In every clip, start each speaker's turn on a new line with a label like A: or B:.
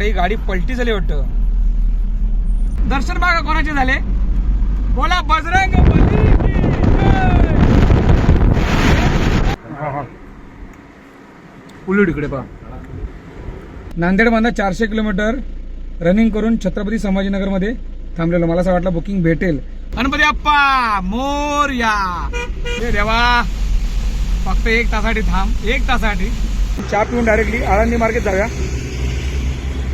A: वाटतं ही गाडी पलटी झाली वाटतं. दर्शन बागा कोणाचे झाले. बोला बजरंग बली की उलट इकडे पहा. नांदेडमधनं चारशे किलोमीटर रनिंग करून छत्रपती संभाजीनगरमध्ये थांबलेलो. मला असं वाटलं बुकिंग भेटेल. गणपती अप्पा मोर या. हे देवा. फक्त एक तासाठी थांब. एक तासाठी चहा पिऊन डायरेक्टली आळंदी मार्केट जाऊया.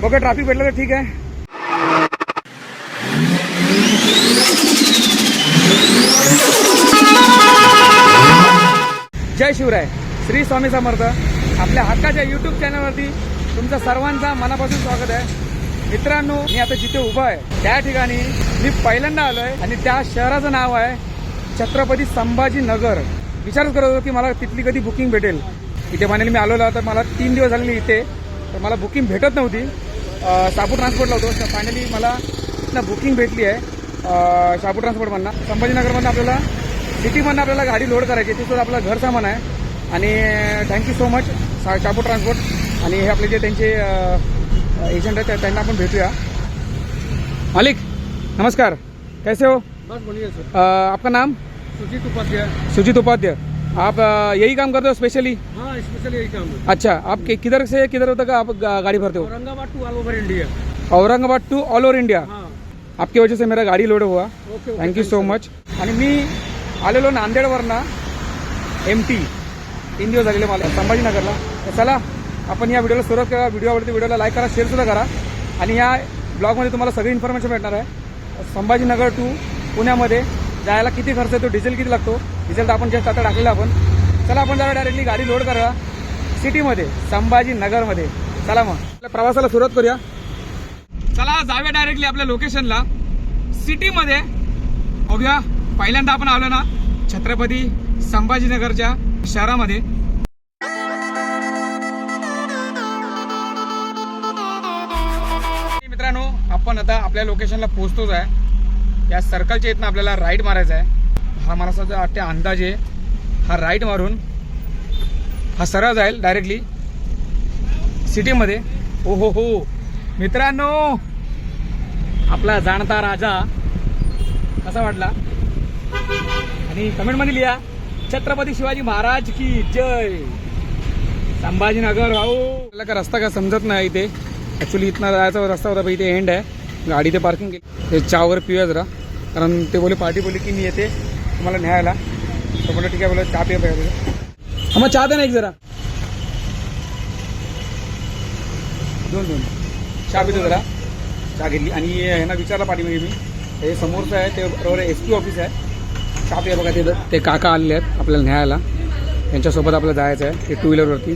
A: बघा ट्रॅफिक भेटलं तर ठीक आहे. जय शिवराय. श्री स्वामी समर्थ. आपल्या हक्काच्या युट्यूब चॅनलवरती तुमचं सर्वांचा मनापासून स्वागत आहे. मित्रांनो मी आता जिथे उभा आहे त्या ठिकाणी मी पहिल्यांदा आलोय आणि त्या शहराचं नाव आहे छत्रपती संभाजीनगर. विचारच करत होतो की मला तिथली कधी बुकिंग भेटेल. इथे म्हणेल मी आलो तर मला तीन दिवस झालेले इथे तर मला बुकिंग भेटत नव्हती. शापूर ट्रान्सपोर्टला होतो. फायनली मला इथनं बुकिंग भेटली आहे. शापूर ट्रान्सपोर्टमधनं संभाजीनगरमधनं आपल्याला सिटीमधनं आपल्याला गाडी लोड करायची. तिथं आपलं घर सामान आहे. आणि थँक्यू सो मच शा शापूर ट्रान्सपोर्ट आणि हे आपले जे त्यांचे एजंट आहेत त्या- त्यांना आपण भेटूया. मालिक नमस्कार. कैसे हो?
B: बस बोलिए सर
A: आपका नाम?
B: सुजीत उपाध्याय.
A: सुजीत उपाध्याय. आप यही काम करते हो स्पेशली
B: हाँ स्पेशल यही काम है।
A: अच्छा आप कि- किधर से किधर तक आप गा- गाड़ी भरते हो?
B: Aurangabad to all over India
A: Aurangabad to all over India
B: हाँ।
A: आपकी वजह से मेरा गाड़ी लोड हुआ।
B: Okay okay
A: thank you so much आणि मी आलेलो नांदेडवरनं एम टी तीन दिवस झालेले मला संभाजीनगरला. तर चला आपण या व्हिडिओला सुरुवात करा. व्हिडिओ आवडते व्हिडिओला लाईक करा शेअर सुद्धा करा. आणि या ब्लॉगमध्ये तुम्हाला सगळी इन्फॉर्मेशन भेटणार आहे. संभाजीनगर टू पुण्यामध्ये जायला किती खर्च येतो? डिझेल किती लागतो? डिझेल तर आपण जस्ट आता टाकलेलं आपण. चला आपण जरा डायरेक्टली गाडी लोड करा सिटीमध्ये संभाजीनगरमध्ये. चला मग. प्रवासाला सुरुवात करूया. चला जाऊया डायरेक्टली आपल्या लोकेशनला सिटीमध्ये बघूया. पहिल्यांदा आपण आलो ना छत्रपती संभाजीनगरच्या शहरामध्ये. मित्रांनो आपण आता आपल्या लोकेशनला पोहोचतोच आहे. या सर्कलच्या इथनं आपल्याला राईट मारायचा आहे. हा मला असं वाटते अंदाजे हा राईट मारून हा सरळ जाईल डायरेक्टली सिटीमध्ये हो हो हो मित्रांनो आपला जाणता राजा कसा वाटला? आणि कमेंटमध्ये लिहा छत्रपती शिवाजी महाराज की जय. संभाजीनगर भाऊ. आपल्याला का रस्ता का समजत नाही इथे. ॲक्च्युली इथनं जायचा रस्ता होता पण इथे एंड आहे. गाडी ते पार्किंग केली. ते पिऊया जरा. कारण ते बोले पार्टी बोलली की मी येते तुम्हाला न्यायला. तर बोललं ठीक आहे बोला चहा पिया पाहिजे हा मग चहा दे ना एक जरा. दोन दोन. चहा पितो जरा. चहा घेतली. आणि ह्यांना विचारला पाठीमागे मी. हे समोरचं आहे ते बरोबर एस पी ऑफिस आहे. चहा पिया बघा ते ते काका आलेले आहेत आपल्याला न्यायला. त्यांच्यासोबत आपल्याला जायचं आहे ते टू व्हीलरवरती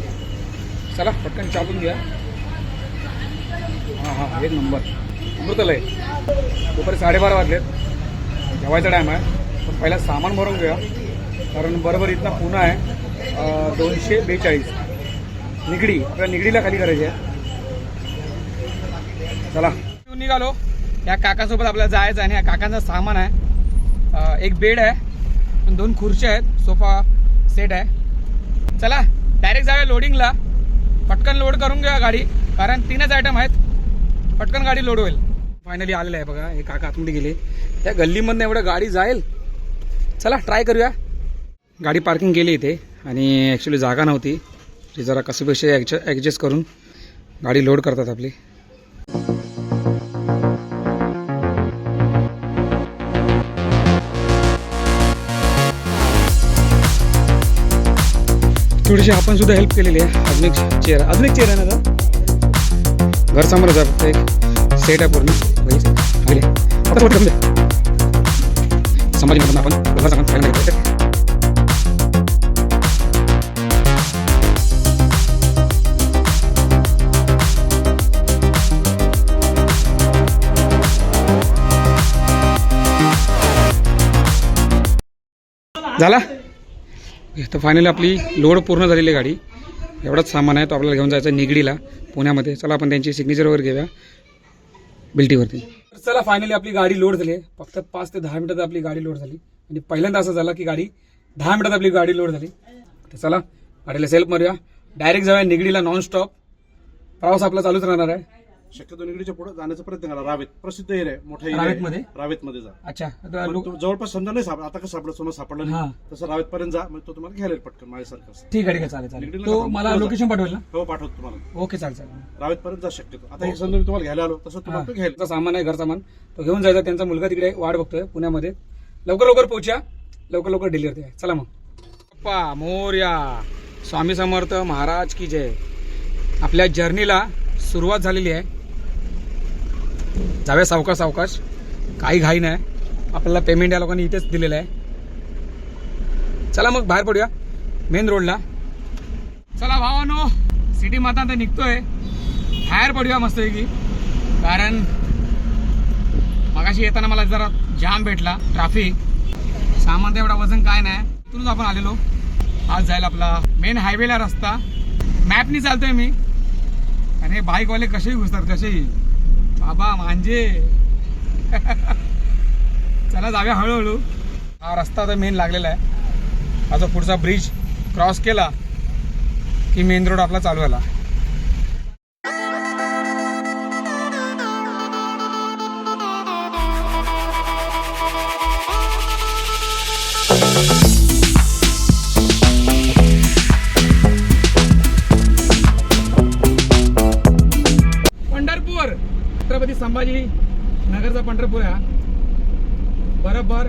A: चला पटकन चहा घ्या हां हां एक नंबर. अमृतलय दुपारी साडेबारा वाजलेत. जेवायचा टाईम आहे. पण पहिला सामान भरून घेऊया. कारण बरोबर इथनं पुन्हा आहे. दोनशे बेचाळीस. निगडी. आपल्या निगडीला खाली करायची आहे. चला. निघालो. या काकासोबत आपल्याला जायचं आहे आणि या काकांचं सामान आहे. एक बेड आहे. दोन खुर्च्या आहेत. सोफा सेट आहे. चला डायरेक्ट जाऊया लोडिंगला पटकन लोड करून घ्या गाडी. कारण तीनच आयटम आहेत. पटकन गाडी लोड होईल. फायनली आलेलं आहे बघा. हे काका आतमध्ये गेले. त्या गल्लीमधनं एवढं गाडी जाईल? चला ट्राय करूया. गाडी पार्किंग केली इथे आणि ॲक्च्युली जागा नव्हती. ती जरा कसे पैसे ॲडजस्ट करून गाडी लोड करतात आपली. थोडीशी आपण सुद्धा हेल्प केलेली आहे. अजून एक चेअर अजून एक चेअर आहे ना घर समोरच आहे फक्त एक. सेट आहे पूर्ण वहीच गेले आता थोडं आपण घर सांगा काय नाही झाला? तर फायनली आपली लोड पूर्ण झालेली आहे गाडी. एवढाच सामान आहे तो आपल्याला घेऊन जायचं निगडीला पुण्यामध्ये. चला आपण त्यांची सिग्नेचर वगैरे घेऊया. बिल्टीवरती. चला फायनली आपली गाडी लोड झाली आहे. फक्त पाच ते दहा मिनिटात आपली गाडी लोड झाली. आणि पहिल्यांदा असं झालं की गाडी दहा मिनिटात आपली गाडी लोड झाली. तर चला गाडीला सेल्फ मारूया. डायरेक्ट जाऊया निगडीला नॉन स्टॉप प्रवास आपला चालूच राहणार आहे.
C: शक्यतो निगडीच्या पुढे जाण्याचा प्रयत्न करा. रावेत. प्रसिद्ध एरिया आहे मोठा एरिया
A: रावेतमध्ये?
C: आहे रावेत मध्ये जा.
A: अच्छा. आता
C: पण
A: लोक
C: तो जवळपास समजा नाही सापडला आता कसं सापडलं समजा सापडलं
A: हा.
C: नाही तसं रावेत पर्यंत जा. म्हणजे तो तुम्हाला घ्यायला येईल पटकन माझ्यासारखं असं.
A: ठीक आहे ठीक आहे. चालेल चालेल. तो मला लोकेशन पाठवेल ना?
C: हो पाठवतो तुम्हाला.
A: ओके चालेल चालेल.
C: रावेत पर्यंत जा शक्यतो. आता हे. समजा मी तुम्हाला घ्यायला आलो. तसं तुम्हाला तो घ्यायला
A: त्यांचा सामान आहे घर सामान. तो घेऊन जायचा. त्यांचा मुलगा तिकडे वाट बघतोय पुण्यामध्ये. लवकर लवकर पोहोचा. लवकर लवकर डिलिव्हरी आहे चला मग. पप्पा मोर्या. स्वामी समर्थ महाराज की जय. आपल्या जर्नीला सुरुवात झालेली आहे. जाऊया सावकाश सावकाश. काही घाई नाही. आपल्याला पेमेंट या लोकांनी इथेच दिलेलं आहे. चला मग बाहेर पडूया. मेन रोडला चला भावानो सिटी माता आता निघतोय. बाहेर पडूया मस्त की कारण मगाशी येताना मला जरा जाम भेटला ट्रॅफिक सामान एवढा वजन काय नाही. इथूनच आपण आलेलो. आज जायला आपला मेन हायवेला रस्ता. मॅपनी चालतोय मी. आणि हे बाईकवाले कसेही घुसतात कसेही. बाबा मांजे. चला जाव्या हळूहळू. हा रस्ता आता मेन लागलेला आहे. आता पुढचा ब्रिज क्रॉस केला की मेन रोड आपला चालू झाला. छत्रपती संभाजी नगरचा पंढरपूर आहे हा. बरोबर.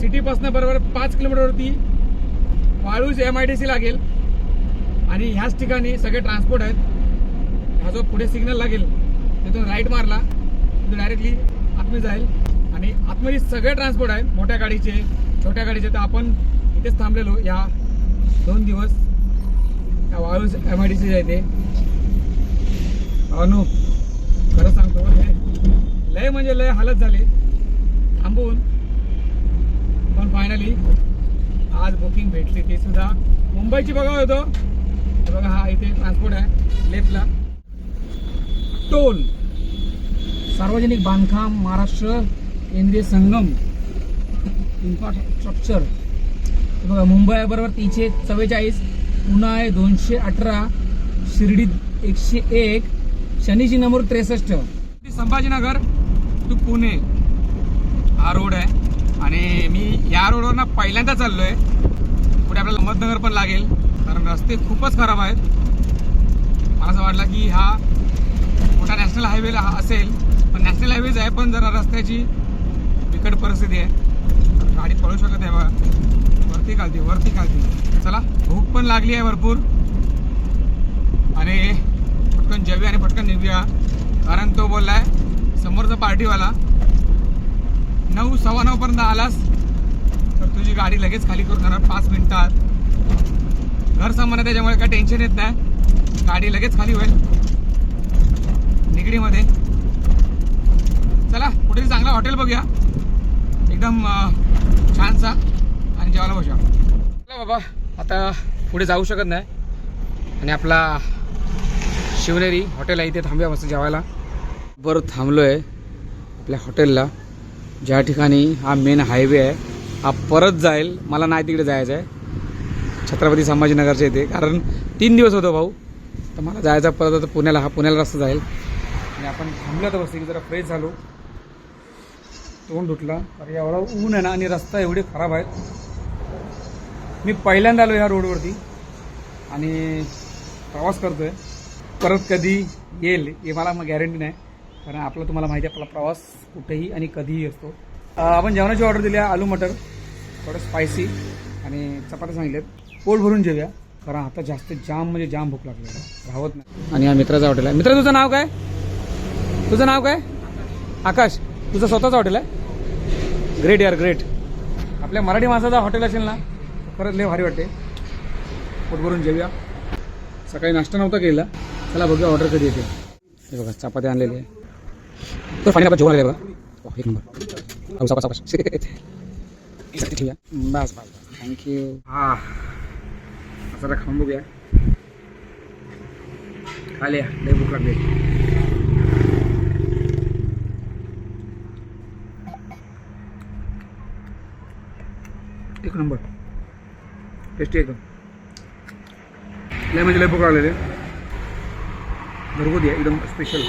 A: सिटीपासून बरोबर पाच किलोमीटरवरती Waluj M I D C लागेल. आणि ह्याच ठिकाणी सगळे ट्रान्सपोर्ट आहेत. हा जो पुढे सिग्नल लागेल. तिथून राईट मारला. तिथून डायरेक्टली आतमध्ये जाईल. आणि आतमध्ये सगळे ट्रान्सपोर्ट आहेत. मोठ्या गाडीचे छोट्या गाडीचे. तर आपण इथेच थांबलेलो या दोन दिवस. या Waluj M I D C आहे ते अनु खरं सांगतो हे लय म्हणजे लय हालत झाली. थांबून. पण फायनली आज बुकिंग भेटली ती सुद्धा. मुंबईची बघा होतो. बघा हा इथे ट्रान्सपोर्ट आहे लेफ्टला टोल. सार्वजनिक बांधकाम महाराष्ट्र केंद्रीय संगम. इन्फ्रास्ट्रक्चर बघा मुंबई बरोबर तीनशे चव्वेचाळीस पुणे आहे दोनशे अठरा शिर्डी एकशे एक शनीची नंबर त्रेसष्ट. संभाजीनगर टू पुणे. हा रोड आहे. आणि मी या रोडवर ना पहिल्यांदा चाललोय. पुढे आपल्याला अहमदनगर पण लागेल. कारण रस्ते खूपच खराब आहेत. मला असं वाटलं की हा मोठा नॅशनल हायवे असेल. पण नॅशनल हायवेज आहे पण जरा रस्त्याची बिकट परिस्थिती आहे. गाडी पळू शकत आहे बघा. वरती खालती वरती खालती. चला भूक पण लागली आहे भरपूर. आणि पटकन जेवूया आणि पटकन निघूया. कारण तो बोललाय समोरचा पार्टीवाला नऊ सव्वा नऊ पर्यंत आलास तर तुझी गाडी लगेच खाली करून जाणार पाच मिनिटात. घर सामान आहे त्याच्यामुळे काय टेन्शन येत नाही. गाडी लगेच खाली होईल. निगडीमध्ये. चला कुठेतरी चांगला हॉटेल बघूया. एकदम छानसा. आणि जेवायला बसूया. चला बाबा आता पुढे जाऊ शकत नाही. आणि आपला शिवनेरी हॉटेल आहे इथे थांबूया मस्त जेवायला. बरं थांबलो आहे आपल्या हॉटेलला. ज्या ठिकाणी हा मेन हायवे आहे हा परत जाईल. मला नाही तिकडे जायचं आहे छत्रपती संभाजीनगरच्या इथे. कारण तीन दिवस होतो भाऊ. तर मला जायचा परत आता पुण्याला. हा पुण्याला रस्ता जाईल. आणि आपण थांबलो तर बसते की जरा फ्रेश झालो. तोंड धुटला अरे एवढा ऊन आहे ना आणि रस्ता एवढे खराब आहेत. मी पहिल्यांदा आलो ह्या रोडवरती आणि प्रवास करतो आहे परत कधी येईल हे मला मग गॅरंटी नाही. कारण आपला तुम्हाला माहिती आहे आपला प्रवास कुठेही आणि कधीही असतो. आपण जेवणाची ऑर्डर दिली आहे आलू मटर थोडं स्पायसी आणि चपात्या सांगितल्यात. पोट भरून जेव्या कारण आता जास्त जाम म्हणजे जाम भूक लागली राहत नाही. आणि या मित्राचं हॉटेल आहे. मित्र तुझं नाव काय? तुझं नाव काय? आकाश. तुझं स्वतःचं हॉटेल आहे? ग्रेट यार ग्रेट आपल्या मराठी माणसाचं हॉटेल असेल ना खरंच लय भारी वाटते. पोट भरून जेव्या सकाळी नाश्ता नव्हता केला चला बघूया ऑर्डर कधी येते. हे बघा चपाती आणलेली आहे. तर फायनल जेवण आले बघा. एक नंबर. हो सावकाश सावकाश बस बस थँक्यू हा. जरा खाऊन बघूया. खाले लय भूक लागली. एक नंबर. टेस्टी एकदम. लय म्हणजे लय भूक लागलेली. घरगुती आहे एकदम स्पेशल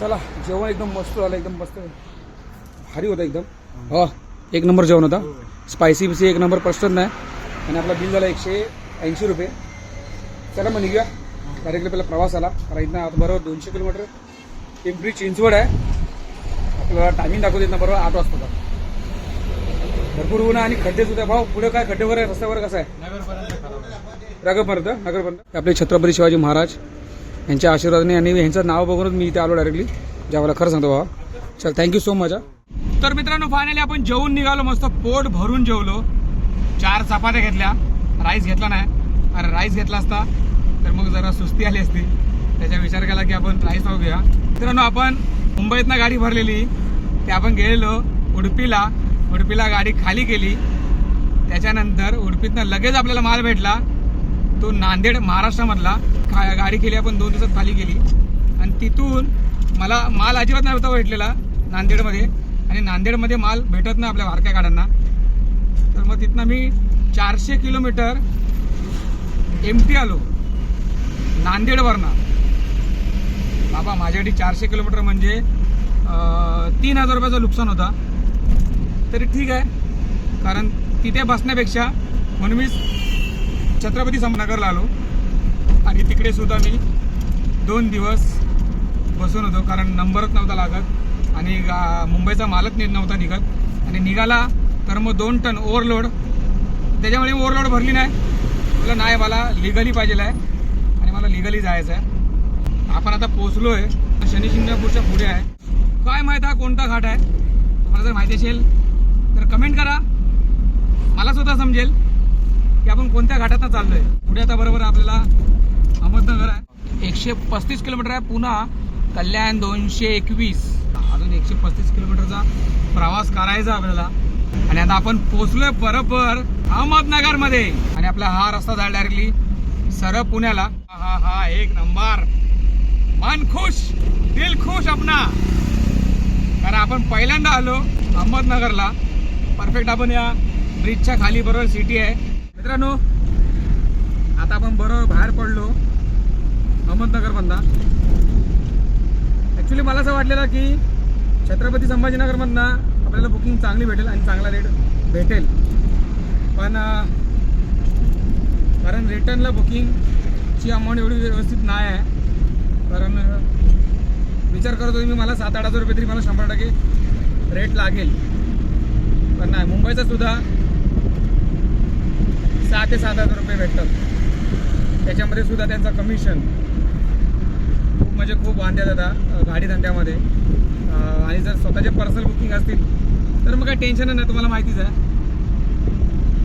A: चला जेवण एकदम मस्त झालं एकदम मस्त. भारी होतं एकदम. हा एक नंबर जेवण होता. स्पायसी बिसी एक नंबर प्रश्न नाही. आणि आपला बिल झाला एकशे ऐंशी रुपये. चला मग निघूया. डायरेक्टली पहिला प्रवास आला. कारण इथनं आता बरोबर दोनशे किलोमीटर. पिंपरी चिंचवड आहे. आपल्याला टायमिंग दाखवत ना बरोबर आठ वाजता भरपूर ऊन आहे आणि खड्डे सुद्धा भाऊ पुढे काय खड्डे वगैरे रस्त्यावर कसं आहे. नगरपर्यंत नगरपर्यंत आपले छत्रपती शिवाजी महाराज यांच्या आशीर्वादाने आणि यांचं नाव बघूनच मी इथे आलो डायरेक्टली ज्यावेळेला खरं सांगतो बाबा चल थँक्यू सो मच तर मित्रांनो फायनली आपण जेवून निघालो मस्त पोट भरून जेवलो. चार चपात्या घेतल्या राईस घेतला नाही. अरे राईस घेतला असता तर मग जरा सुस्ती आली असती. त्याचा विचार केला की आपण राईस घेऊया मित्रांनो आपण मुंबईतनं गाडी भरलेली. ते आपण गेलेलो उडपीला. उडपीला गाडी खाली केली. त्याच्यानंतर उडपीतनं लगेच आपल्याला माल भेटला. तो नांदेड महाराष्ट्रामधला खा गाडी केली आपण दोन दिवसात खाली गेली. आणि तिथून मला माल अजिबात होता भेटलेला नांदेडमध्ये. आणि नांदेडमध्ये माल भेटत नाही आपल्या वारक्या गाड्यांना. तर मग तिथनं मी चारशे किलोमीटर एम टी आलो. नांदेडवरनं. बाबा माझ्यासाठी चारशे किलोमीटर म्हणजे तीन हजार रुपयाचं नुकसान होता. तरी ठीक आहे. कारण तिथे बसण्यापेक्षा म्हणून मी छत्रपती संभाजीनगरला आलो. आणि तिकडे सुद्धा मी दोन दिवस बसून होतो कारण नंबरच नव्हता लागत. आणि मुंबईचा मालच नीट नव्हता निघत. आणि निघाला तर मग दोन टन ओव्हरलोड. त्याच्यामुळे मी ओव्हरलोड भरली नाही. तुला नाही मला लिगली पाहिजे आहे. आणि मला लिगली जायचं आहे. आपण आता पोचलो आहे शनी पुढे आहे. काय माहीत हा कोणता घाट आहे? तुम्हाला जर माहिती असेल तर कमेंट करा. मला सुद्धा समजेल. की आपण कोणत्या घाटातनं चाललोय? पुढे आता बरोबर आपल्याला अहमदनगर आहे. एकशे पस्तीस किलोमीटर आहे पुन्हा कल्याण दोनशे एकवीस. अजून एकशे पस्तीस किलोमीटरचा प्रवास करायचा आपल्याला. आणि आता आपण पोचलोय बरोबर अहमदनगरमध्ये आणि आपला हा रस्ता झाला डायरेक्टली सरळ पुण्याला. हा हा एक नंबर. मन खुश दिल खुश अपना. कारण आपण पहिल्यांदा आलो अहमदनगरला. परफेक्ट आपण या ब्रिजच्या खाली बरोबर सिटी आहे. मित्रांनो आता आपण बरोबर बाहेर पडलो अहमदनगर मधला ॲक्च्युली मला असं वाटलेलं की छत्रपती संभाजीनगरमधनं आपल्याला बुकिंग चांगली भेटेल आणि चांगला रेट भेटेल. पण कारण रिटर्नला बुकिंगची अमाऊंट एवढी व्यवस्थित नाही आहे. कारण विचार करत होतो मी मला सात आठ हजार रुपये तरी मला शंभर टक्के रेट लागेल. पण नाही मुंबईचा सुद्धा सहा ते सात हजार रुपये भेटतात. त्याच्यामध्ये सुद्धा त्यांचं कमिशन खूप म्हणजे खूप वांद्या आता गाडीधंद्यामध्ये. गाडी धंद्यामध्ये आणि जर स्वतःचे पर्सनल बुकिंग असतील तर मग काही टेन्शन नाही तुम्हाला माहितीच आहे.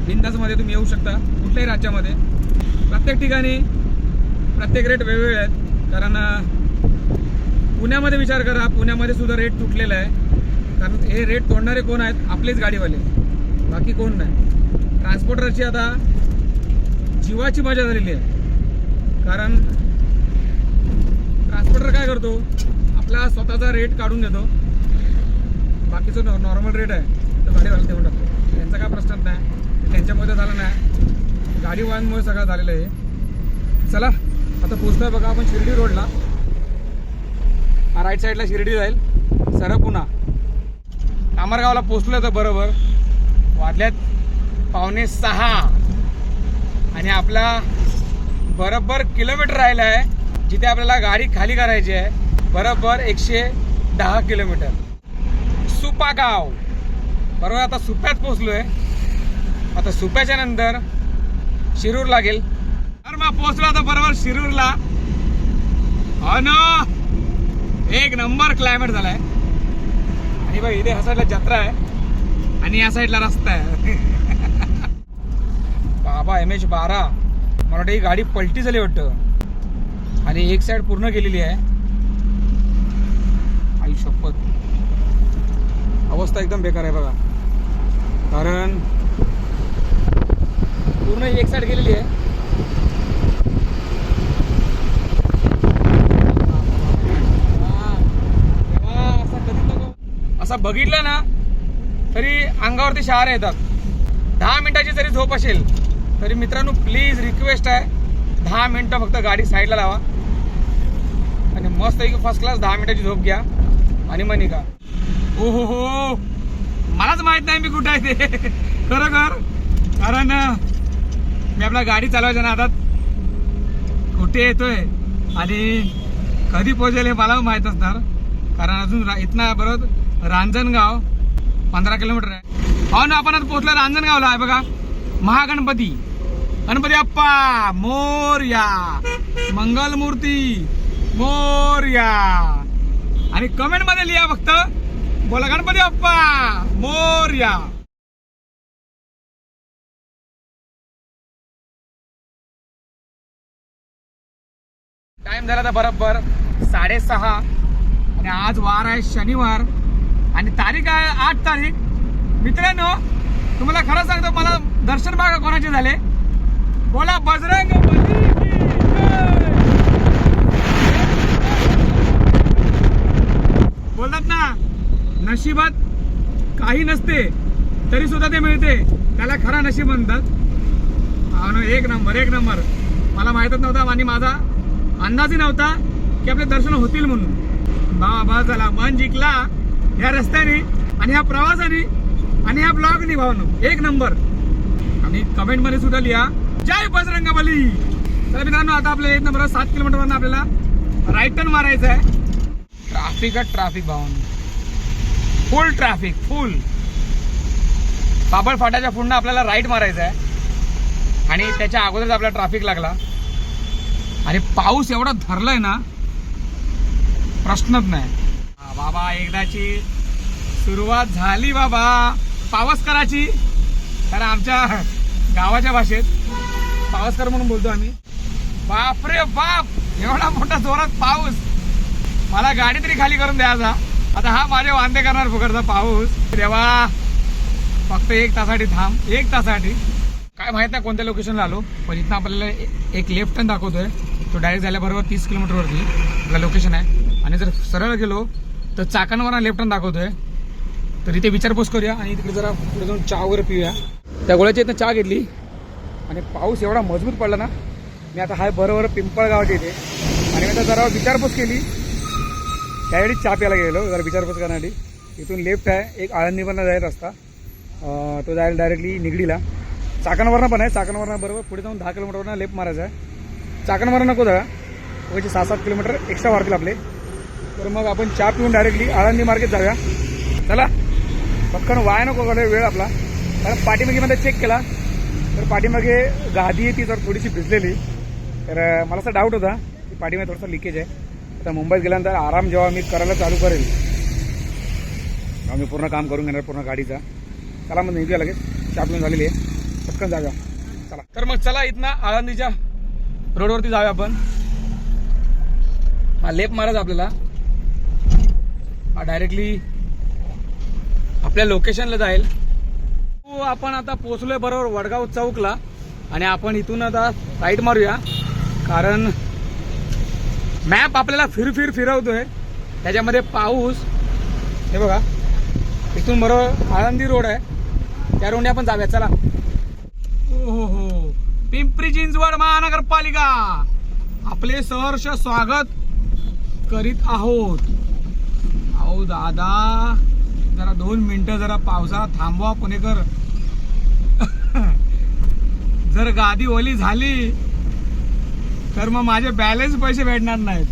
A: बिंदासमध्ये तुम्ही येऊ शकता कुठल्याही राज्यामध्ये. प्रत्येक ठिकाणी प्रत्येक रेट वेगवेगळे आहेत. कारण पुण्यामध्ये विचार करा पुण्यामध्ये सुद्धा रेट तुटलेला आहे. कारण हे रेट तोडणारे कोण आहेत? आपलेच गाडीवाले. बाकी कोण नाही. ट्रान्सपोर्टरची आता जीवाची मजा झालेली आहे. कारण ट्रान्सपोर्टर काय करतो? आपला स्वतःचा रेट काढून देतो. बाकीचं नॉर्मल रेट आहे. तो गाडीवाला देऊन टाकतो. त्यांचा काय प्रश्नच नाही. त्यांच्यामध्ये झालं नाही. गाडीवाल्यांमुळे सगळं झालेलं आहे. चला आता पोचतोय बघा आपण शिर्डी रोडला. राईट साईडला शिर्डी जाईल. सरळ पुन्हा. कामरगावला पोचलो तर बरोबर. वाजल्यात पावणे सहा. आणि आपला बरोबर किलोमीटर राहिला आहे जिथे आपल्याला गाडी खाली करायची आहे बरोबर एकशे दहा किलोमीटर. सुपागाव. बरोबर आता सुप्यात पोचलोय आता सुप्याच्या नंतर शिरूर लागेल तर मग पोचलो आता बरोबर शिरूरला. अन ना. एक नंबर क्लायमेट झालाय. आणि बघ इथे ह्या साईडला जत्रा आहे. आणि या साईडला रस्ता आहे. बाबा एम एच बारा. मला वाटतं ही गाडी पलटी झाली वाटतं. आणि एक साईड पूर्ण गेलेली आहे. आई शपथ. अवस्था एकदम बेकार आहे बघा. कारण पूर्ण एक साईड गेलेली आहे. असा बघितला ना तरी अंगावरती शहारे येतात. दहा मिनिटाची जरी झोप असेल तरी मित्रांनो प्लीज रिक्वेस्ट आहे. दहा मिनटं फक्त गाडी साईडला लावा. आणि मस्त एक फर्स्ट क्लास दहा मिनिटाची झोप घ्या. आणि मनी का ओ हो हो मलाच माहीत नाही मी कुठं आहे ते. खरोखर. कारण मी आपला गाडी चालवायच्या आता. कुठे येतोय? आणि कधी पोहोचेल हे मला माहीत असणार कारण अजून इथनं बरोबर रांजणगाव पंधरा किलोमीटर आहे. हो ना आपण आता पोहोचलो रांजणगावला आहे बघा. महागणपती. गणपती अप्पा मोरया मंगलमूर्ती मोरया. आणि कमेंटमध्ये लिहा फक्त बोला गणपती अप्पा मोरया. टाइम झाला तर बरोबर साडेसहा. आणि आज वार आहे शनिवार. आणि तारीख आहे आठ तारीख. मित्रांनो तुम्हाला खरं सांगतो मला दर्शन बघा कोणाचे झाले. बोला बजरंग बोलतात ना नशिबात काही नसते तरी सुद्धा ते मिळते. त्याला खरा नशीब म्हणतात. ना, एक नंबर एक नंबर. मला माहितच नव्हता आणि माझा अंदाजही नव्हता की आपले दर्शन होतील म्हणून. बाबा चला मन जिंकला ह्या रस्त्याने आणि ह्या प्रवासाने आणि ह्या ब्लॉगने भावनो. एक नंबर. आणि कमेंटमध्ये सुद्धा लिहा. जय बजरंग बली तर मित्रांनो आता आपले एक नंबर सात किलोमीटरवरनं आपल्याला राईट टर्न मारायचं आहे. ट्राफिक ट्राफिक भाऊन फुल ट्रॅफिक फुल बाबळ फाट्याच्या पुढनं आपल्याला राईट मारायचं आहे. आणि त्याच्या अगोदरच आपल्याला ट्राफिक लागला. आणि पाऊस एवढा धरलाय ना प्रश्नच नाही. बाबा एकदाची सुरुवात झाली बाबा. पावस कराची कारण आमच्या गावाच्या भाषेत पावसकर म्हणून बोलतो आम्ही. बापरे बाप एवढा मोठा जोरात पाऊस. मला गाडी तरी खाली करून द्यायचा आता हा माझे वांदे करणार फुकरचा पाऊस. देवा फक्त एक तासाठी थांब एक तासाठी काय माहीत नाही कोणत्या लोकेशनला आलो पण इथं आपल्याला एक लेफ्ट टर्न दाखवतोय. तो डायरेक्ट झाल्याबरोबर तीस किलोमीटरवरती आपला लोकेशन आहे. आणि जर सरळ गेलो तर चाकांवर लेफ्ट टर्न दाखवतोय. तर इथे विचारपूस करूया आणि तिकडे जरा पुढे जाऊन चहा वगैरे पिऊया. त्या गोळ्याच्या इथं चहा घेतली. आणि पाऊस एवढा मजबूत पडला ना मी आता हाय बरोबर पिंपळगावाच्या इथे. आणि मी आता जरा विचारपूस केली. त्यावेळी चहा प्यायला गेलो जरा विचारपूस करण्यासाठी. इथून लेफ्ट आहे एक आळंदीवरनं जायचा रस्ता. तो जायला डायरेक्टली निगडीला. चाकणवरनं पण आहे चाकणवरनं बरोबर पुढे जाऊन दहा किलोमीटरवरनं लेफ्ट मारायचा आहे. चाकणवरनं नको जरा उगाचे सहा सात किलोमीटर एक्स्ट्रा वाढतील आपले. तर मग आपण चहा पिऊन डायरेक्टली आळंदी मार्केट जाऊया. चला. पक्कन वाया नको वेळ आपला. कारण पाठीमागेमध्ये चेक केला. तर पाठीमागे गादी आहे ती जर थोडीशी भिजलेली तर मला असा डाऊट होता की पाठीमागे थोडासा लिकेज आहे. आता मुंबईत गेल्यानंतर आराम जेव्हा मी करायला चालू करेल तेव्हा मी पूर्ण काम करून घेणार पूर्ण गाडीचा. चला मग निघूया लगेच. चहा झालेली आहे. पटकन जाऊया. चला. तर मग चला इथनं आळंदीच्या रोडवरती जाऊया आपण. हा लेप मारायचा आपल्याला. हा डायरेक्टली आपल्या लोकेशनला जाईल. आपण आता पोचलोय बरोबर वडगाव चौकला. आणि आपण इथून आता राईट मारूया. कारण मॅप आपल्याला फिर फिर फिरवतोय. त्याच्यामध्ये पाऊस हे बघा. इथून बरोबर आळंदी रोड आहे. त्या रोडने आपण जाऊया. चला. हो हो हो पिंपरी चिंचवड महानगरपालिका. आपले सहर्ष स्वागत करीत आहोत. अहो दादा जरा दोन मिनिटं जरा पावसाळा थांबवा पुणेकर. जर गादी ओली झाली तर मग माझे बॅलन्स पैसे भेटणार नाहीत.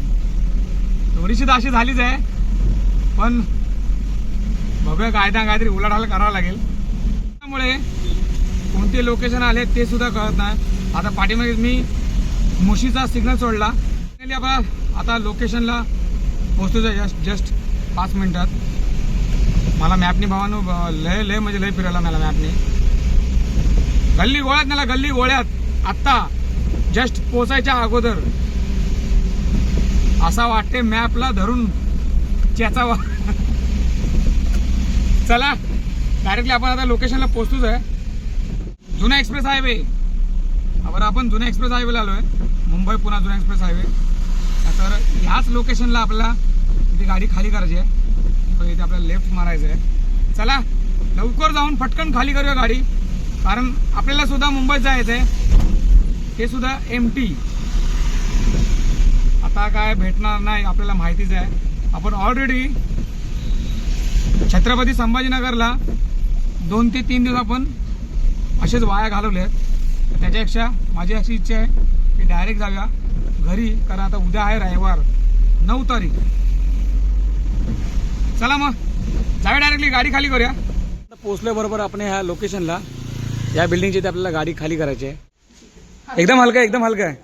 A: थोडीशी तर अशी झालीच आहे. पण बघूया कायदा काहीतरी उलाढाल करावं लागेल. त्यामुळे कोणते लोकेशन आले ते सुद्धा कळत नाही. आता पाठीमागे मी मुशीचा सिग्नल सोडला. आपण आता लोकेशनला पोहोचतो जस्ट जस्ट पाच मिनिटात. मला मॅपनी भावानं लय लय म्हणजे लय फिरायला मला मॅपनी गल्ली गोळ्यात मला गल्ली गोळ्यात. आत्ता जस्ट पोचायच्या अगोदर. असा वाटते मॅपला धरून चेचावा चला डायरेक्टली आपण आता लोकेशनला पोहोचतोच आहे जुना एक्सप्रेस हायवे बरं आपण जुन्या एक्सप्रेस हायवेला आलो आहे मुंबई पुणे जुना एक्सप्रेस हायवे तर ह्याच लोकेशनला आपल्याला इथे गाडी खाली करायची आहे. इथे आपल्याला लेफ्ट मारायचं आहे चला लवकर जाऊन फटकन खाली करूया गाडी. कारण आपल्याला सुद्धा मुंबईत जायचं आहे ते सुद्धा एम टी आता काय भेटणार नाही आपल्याला माहितीच आहे. आपण ऑलरेडी छत्रपती संभाजीनगरला दोन ते तीन दिवस आपण असेच वाया घालवले आहेत त्याच्यापेक्षा माझी अशी इच्छा आहे की डायरेक्ट जाऊया. घरी कारण आता उद्या आहे रविवार नऊ तारीख. चला मग जाऊया डायरेक्टली गाडी खाली करूया. पोचल्याबरोबर आपण ह्या लोकेशनला या बिल्डिंगची इथे आपल्याला गाडी खाली करायची आहे. एकदम हलका आहे एकदम हलका आहे.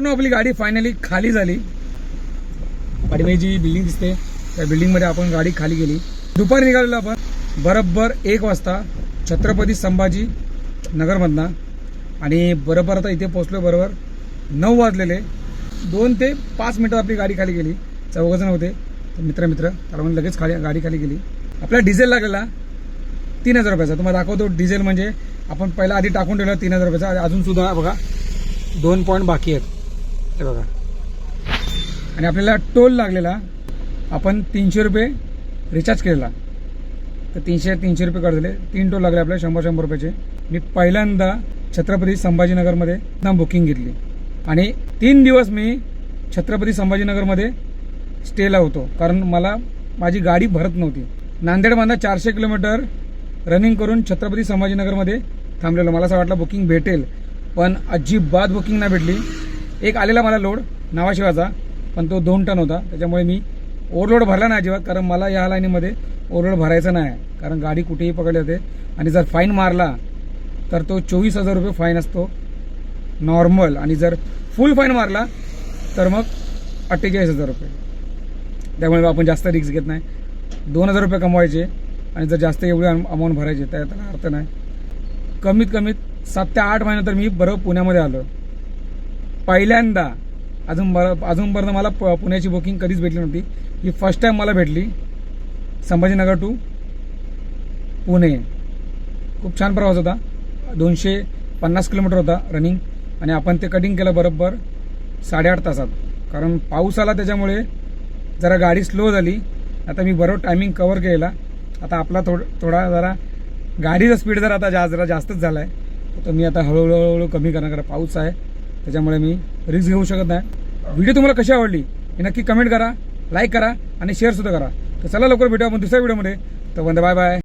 A: मित्रांनो आपली गाडी फायनली खाली झाली. पाठीमागे जी बिल्डिंग दिसते. त्या बिल्डिंगमध्ये आपण गाडी खाली गेली दुपारी निघालेलो आपण. बरोबर एक वाजता छत्रपती संभाजी नगरमधनं. आणि बरोबर आता इथे पोहोचलो बरोबर नऊ वाजलेले. दोन ते पाच मिनिटात आपली गाडी खाली गेली चौघजण होते. तर मित्र मित्र त्याला म्हणून लगेच खाली गाडी खाली गेली आपल्याला डिझेल लागलेला तीन हजार रुपयाचा. तुम्हाला दाखवतो डिझेल म्हणजे आपण पहिला आधी टाकून ठेवला तीन हजार रुपयाचा. अजून सुद्धा बघा दोन पॉईंट बाकी आहेत. हे बघा. आणि आपल्याला टोल लागलेला आपण तीनशे रुपये रिचार्ज केलेला. तर तीनशे तीनशे रुपये कर दिले. तीन टोल लागले आपल्याला शंभर शंभर रुपयाचे. मी पहिल्यांदा छत्रपती संभाजीनगरमध्ये ना बुकिंग घेतली. आणि तीन दिवस मी छत्रपती संभाजीनगरमध्ये स्टेला होतो. कारण मला माझी गाडी भरत नव्हती. नांदेडमधनं चारशे किलोमीटर रनिंग करून छत्रपती संभाजीनगरमध्ये थांबलेलो. मला असं वाटलं बुकिंग भेटेल. पण अजिबात बुकिंग नाही भेटली. एक आलेला मला लोड नावाशिवाचा पण तो दोन टन होता. त्याच्यामुळे मी ओव्हरलोड भरला नाही अजिबात कारण मला या लाईनीमध्ये ओव्हरलोड भरायचं नाही. कारण गाडी कुठेही पकडली जाते. आणि जर फाईन मारला तर तो चोवीस हजार रुपये फाईन असतो. नॉर्मल आणि जर फुल फाईन मारला तर मग अठ्ठेचाळीस हजार रुपये. त्यामुळे आपण जास्त रिक्स घेत नाही. दोन हजार रुपये कमवायचे. आणि जर जास्त एवढे अमाऊंट भरायचे त्याला अर्थ नाही. कमीत कमीत सात ते आठ महिन्यानंतर मी बरोबर पुण्यामध्ये आलो पहिल्यांदा अजून बर अजूनपर्यंत मला प- पुण्याची बुकिंग कधीच भेटली नव्हती. ही फर्स्ट टाईम मला भेटली. संभाजीनगर टू पुणे. खूप छान प्रवास होता. दोनशे पन्नास किलोमीटर होता रनिंग आणि आपण ते कटिंग केलं बरोबर साडेआठ तासात. कारण पाऊस आला त्याच्यामुळे जरा गाडी स्लो झाली. आता मी बरोबर टायमिंग कवर केलेला. आता आपला थोड थोडा जरा गाडीचा स्पीड जर आता जा जरा जास्तच झाला आहे तर मी आता हळूहळू हळूहळू कमी करणार कारण पाऊस आहे. त्याच्यामुळे मी रिस्क घेऊ शकत नाही. व्हिडिओ तुम्हाला कशी आवडली हे नक्की कमेंट करा लाईक करा आणि शेअरसुद्धा करा. तर चला लवकर भेटू आपण दुसऱ्या व्हिडिओमध्ये. तर बंद बाय बाय